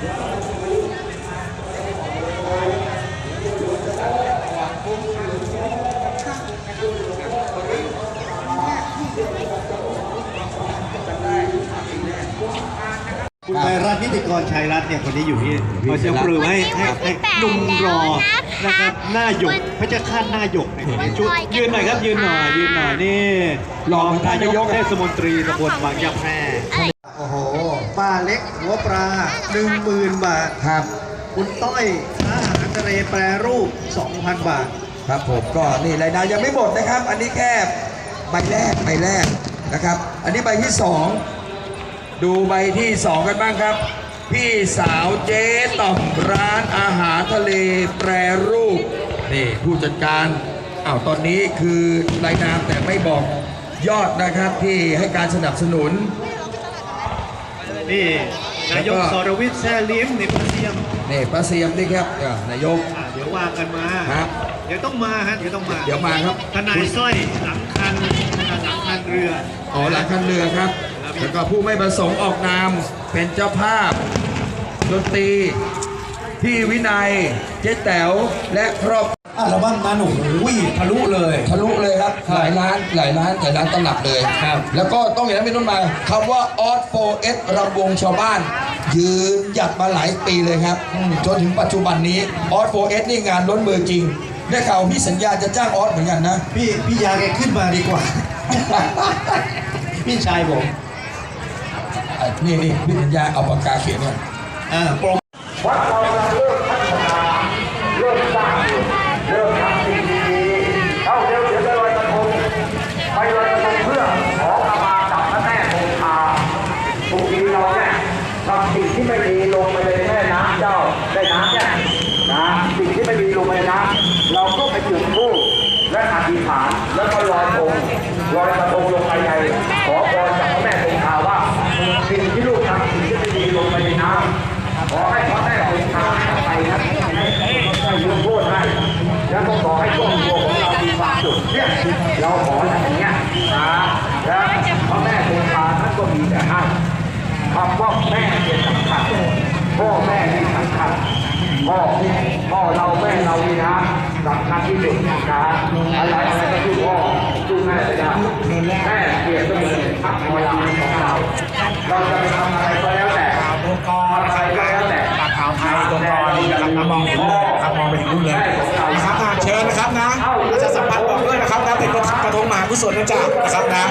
คุณไพรัตน์นิติกรชัยรัตน์เนี่ยคนนี้อยู่นี่ขอเสียงปรบมือให้ให้ให้หนุ่มรอนะครับหน้าหยกพระเจ้าข้าหน้าหยกเนี่ยชุดยืนหน่อยครับยืนหน่อยยืนหน่อยนี่รองนายกเทศมนตรีตำบลบางยะแพรกโอ้โหป้า เล็กหัวปลาหนึ่งหมื่นบาท ครับ คุณต้อยอาหารทะเลแปรรูป 2,000 บาท ครับผมก็นี่รายได้ยังไม่หมดนะครับ อันนี้แค่ใบแรกใบแรกนะครับ อันนี้ใบที่สองดูใบที่สองกันบ้างครับ พี่สาวเจ๊ต่อมร้านอาหารทะเลแปรรูปนี่ผู้จัดการอ้าวตอนนี้คือรายนามแต่ไม่บอกยอดนะครับที่ให้การสนับสนุน นี่นายกแล้วก็ สรวิทย์แซ่ลิ้มในพระเทียมนี่ป้าเซียมนี่ครับอ่านายก อะเดี๋ยวว่ากันมา ครับ เดี๋ยวต้องมาฮะเดี๋ยวต้องมาเดี๋ยวมาครับทนายสร้อยหลังคันหลังคันเรือ อ๋อหลังคันเรือครับ แล้วก็ผู้ไม่ประสงค์ออกนามเป็นเจ้าภาพดนตรีพี่วินัย เจ๊แต๋วและครอบ อัลบั้มนั้นโอ้โหทะลุเลย ทะลุเลยครับ หลายล้านหลายล้านหลายล้านตลับเลยครับ แล้วก็ต้องอย่างนั้นเป็นต้นมาคำว่าออสโฟเอสรำวงชาวบ้าน ยืนหยัดมาหลายปีเลยครับอืมจนถึงปัจจุบันนี้ออสโฟเอสนี่งานล้นมือจริง ได้ข่าวพี่สัญญาจะจ้างออสเหมือนกันนะ พี่พี่ยาแกขึ้นมาดีกว่า พี่ชายผมอะนี่นี่พี่สัญญาเอาปากกาเขียนเนี่ยอ่าโปรวัดเรากำลังเริ่มพัฒนาเริ่มสร้างอยู่เริ่มทำสิ่งดีๆเข้าเดี๋ยวเดี๋ยวจะลอยกระทงไปลอยกระทงเพื่อขอขมากับพระแม่คงคาทุกทีเราเนี่ยทำสิ่งที่ไม่ดีลงไปในแม่น้ำเจ้าได้น้ำเนี่ยนะสิ่งที่ไม่ดีลงไปในน้ำเราก็ไปจุดธูป และอธิษฐานแล้วก็ลอยธงลอยกระทงลงไปในขอพรจากพระแม่คงคาว่าสิ่งที่ลูกทำสิ่งที่ดีลงไปในน้ำขอให้พระแม่คงคาไปนะให้ยกโทษให้แล้วก็ขอให้ครอบครัวของเรามีความสุขเนี่ยเราขออย่างเงี้ยนะแล้วพระแม่คงคาท่านก็มีแต่ให้คำว่าแม่เป็นสำคัญพ่อแม่นี่สำคัญพ่อพ่อ เราแม่เรานี่นะสำคัญที่สุดนะอะไรอะไรก็คือพ่อคือแม่ไปได้แม่เปรียบเสมือนพักพลังของเราเราจะไปทำอะไรก็แล้วแต่ตัวกอะครับก็แล้วแต่ปากขาวไทยตัวกอนี่นะครับมองเห็นเลยครับมองไปถึงนู่นเลยนะครับเชิญนะครับนะประชาสัมพันธ์บอกด้วยนะครับนะเป็นกระทงมากุศลนะจ๊ะนะครับนะ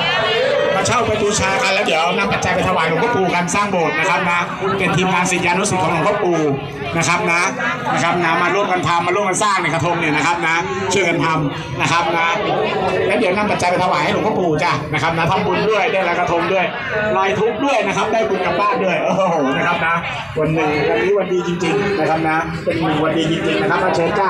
มาเช่าไปบูชากันแล้วเดี๋ยวนำปัจจัยไปถวายหลวงพ่อปู่กันสร้างโบสถ์นะครับนะเป็นทีมงานศิษยานุศิษย์ของหลวงพ่อปู่นะครับนะนะครับนะมาร่วมกันทำมาร่วมกันสร้างในกระทงเนี่ยนะครับนะช่วยกันทำนะครับนะแล้วเดี๋ยวนำปัจจัยไปถวายให้หลวงพ่อปู่จ้ะนะครับนะทำบุญด้วยได้ลอยกระทงด้วยลอยทุกข์ด้วยนะครับ ได้บุญกลับบ้านด้วยโอ้โหนะครับนะวันหนึ่งวันนี้วันดีจริง ๆ นะครับนะเป็นวันดีจริงๆนะครับมาเชิญจ้า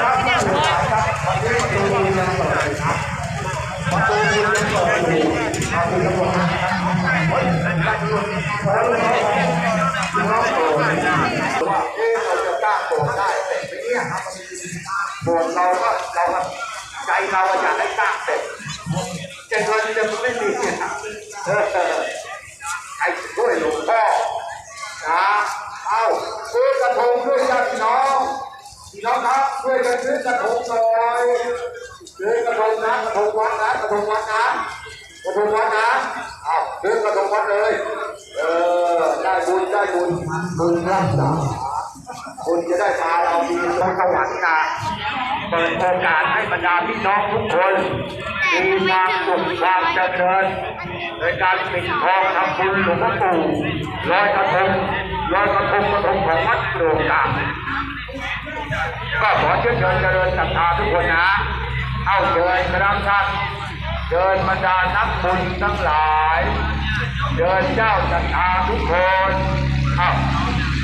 ว่าเอ๊ะเราจะกล้าโกรธได้แต่ไปเนี่ยโกรธเราก็เราก็ใจ เราอยากให้กล้างเสร็จแต่เงินจะไม่มีเนี่ยเออไอ้ช่วยหลวงพ่อนะเอาซื้อกระทงด้วยญาติพี่น้องพี่น้องครับช่วยกันซื้อกระทงหน่อยซื้อกระทงนะกระทงวัดนะกระทงวัดนะกระทงวัดนะเอาซื้อกระทงวัดเลยเออได้บุญได้บุญบุญรักษาคุณจะได้มาเรามีพรสวรรค์นะ เปิดโอกาสให้บรรดาพี่น้องทุกคนมีความสุขความเจริญในการปิดทองทำบุญหลวงพ่อปู่ลอยกระทงลอยกระทงกระทงของวัดโปร่งกางก็ขอเชิญเชิญเจริญศรัทธาทุกคนนะ เอาเชิญกระดังท่านเชิญบรรดานักบุญทั้งหลาย เดินเจ้าจันทาทุกคนเอ้า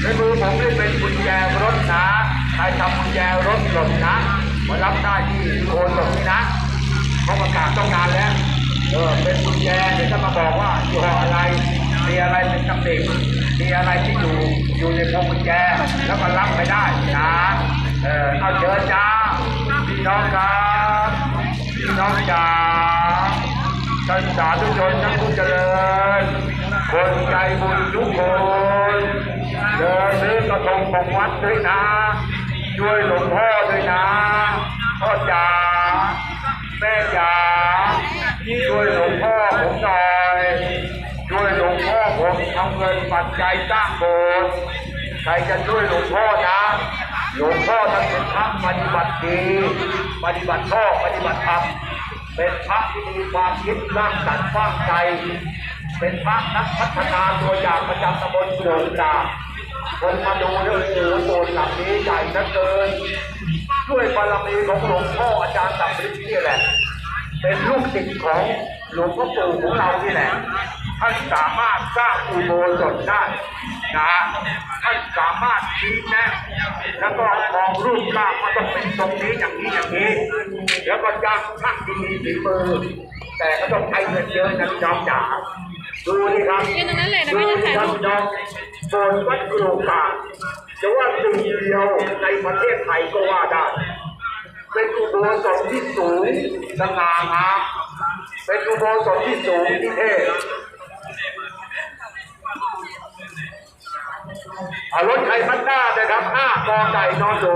ในมือผมนี่เป็นกุญแจรถนะใครทำกุญแจแจรถหล่นนะ มารับได้ที่โอนหล่นนี่นะเขาประกาศต้องนานแล้ว เออเป็นกุญแจเดี๋ยวจะมาบอกว่าอยี่หออะไรมีอะไรเป็นตำหนิมีอะไรที่อยู่อยู่ในพวงกุญแจแล้วก็รับไปได้นะเออเอาเชิญจ้าพี่น้องครับพี่น้องจ๋าท่านสาธุชนท่านผู้เจริญ คนใจบุญทุกคนเดินซื้อกระทงของวัดด้วยนะ ช่วยหลวงพ่อด้วยนะ พ่อจ๋าแม่จ๋าช่วยหลวงพ่อผมหน่อยช่วยหลวงพ่อผมทำเงินปัจจัยสร้างโบสถ์ใครจะช่วยหลวงพ่อนะหลวงพ่อท่านเป็นพระปฏิบัติดีปฏิบัติชอปฏิบัติธรรมเป็นพระที่มีความคิดสร้างสรรค์สร้างใจ เป็นพระนักพัฒนาตัวอย่างประจำตำบลโดนดาคนมาดูเรื่องโอ้โหโบสถ์หลังนี้ใหญ่เหลือเกิน ด้วยบารมีของหลวงพ่ออาจารย์สัมฤทธิ์นี่แหละ เป็นลูกศิษย์ของหลวงพ่อปู่ของเรานี่แหละ ท่านสามารถสร้างอุโบสถได้นะท่านสามารถชี้แนะแล้วก็มองรูปร่างว่าต้องเป็นตรงนี้อย่างนี้อย่างนี้ แล้วก็จ้างช่างที่มีฝีมือ แต่ก็ต้องใช้เงินเยอะนะพี่น้องจ๋าดูนี่ครับยืนตรงนั้นเลยนะดูไม่ต้องนี่ถ่ายครับรูปพี่น้องโบสถ์วัดกรุงกา จะว่าสิ่งเดียวในประเทศไทยก็ว่าได้ เป็นอุโบสถที่สูงสง่างามเป็นอุโบสถที่สูงที่เท่เอารถไทยพันหน้านะครับห้ากอไก่นอนสู